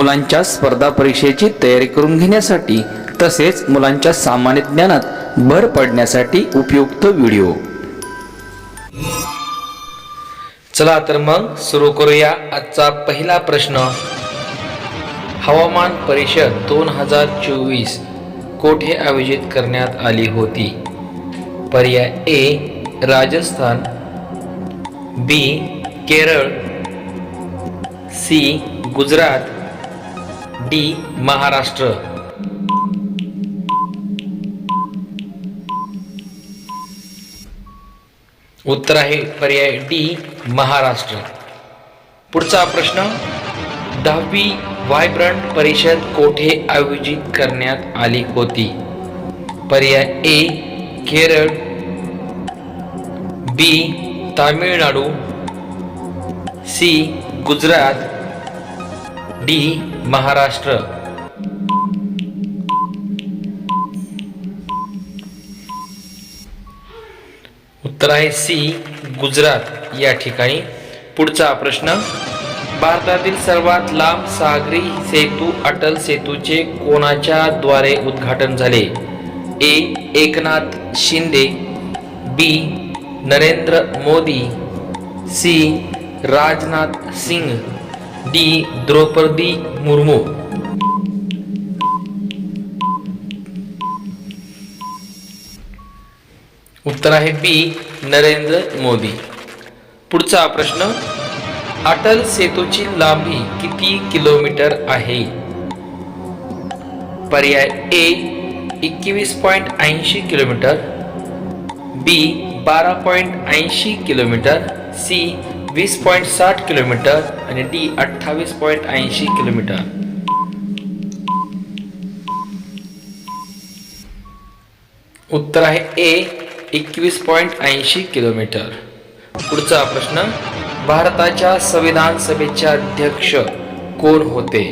मुलांच्या स्पर्धा परीक्षेची तयारी करून घेण्यासाठी तसेच मुलांच्या सामान्य ज्ञानात भर पडण्यासाठी उपयुक्त व्हिडिओ. चला तर मग सुरू करूया आजचा पहिला प्रश्न. हवामान परिषद दोन हजार चोवीस कोठे आयोजित करण्यात आली होती? पर्याय A Rajasthan. B Kerala. C Gujarat. D Maharashtra. उत्तर आहे पर्याय डी महाराष्ट्र. पुढचा प्रश्न दहावी व्हायब्रंट परिषद कोठे आयोजित करण्यात आली होती? पर्याय A Kerala. B Tamil Nadu. C Gujarat. D Maharashtra. उत्तर आहे सी गुजरात. या ठिकाणी पुढचा प्रश्न. भारतातील सर्वात लांब सागरी सेतू अटल सेतूचे कोणाच्या द्वारे उद्घाटन झाले? A Eknath Shinde. B Narendra Modi. C Rajnath Singh. D Droupadi Murmu. उत्तर आहे बी नरेंद्र मोदी. पुढचा प्रश्न अटल सेतूची लांबी किती किलोमीटर आहे? पर्याय ए एकवीस पॉईंट ऐंशी किलोमीटर. बी बारा पॉईंट ऐंशी किलोमीटर. सी वीस पॉईंट साठ किलोमीटर आणि डी अठ्ठावीस पॉईंट ऐंशी किलोमीटर. उत्तर आहे ए एकवीस पॉईंट ऐंशी किलोमीटर. पुढचा प्रश्न भारताच्या संविधान सभेचे अध्यक्ष कोण होते?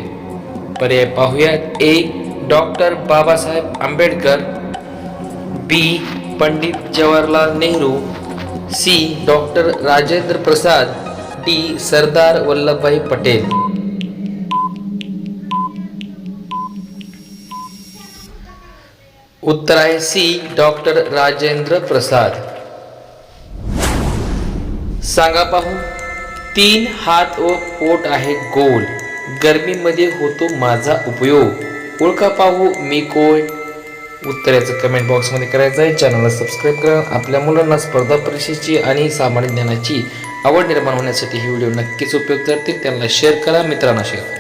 पर्याय पाहूयात. A doctor Babasaheb Ambedkar B Pandit Jawaharlal Nehru C. Doctor Rajendra Prasad D. Sardar Vallabhbhai Patel. उत्तर आहे सी. डॉक्टर राजेंद्र प्रसाद. सांगा पाहू तीन हात व पोट आहे गोल. गर्मीमध्ये होतो माझा उपयोग. ओळखा पाहू मी कोण? उत्तराचं कमेंट बॉक्समध्ये करायचं आहे. चॅनलला सबस्क्राईब करा. आपल्या मुलांना स्पर्धा परीक्षेची आणि सामान्य ज्ञानाची आवड निर्माण होण्यासाठी ही व्हिडिओ नक्कीच उपयोग करतील त्यांना शेअर करा. मित्रांना शेअर करा.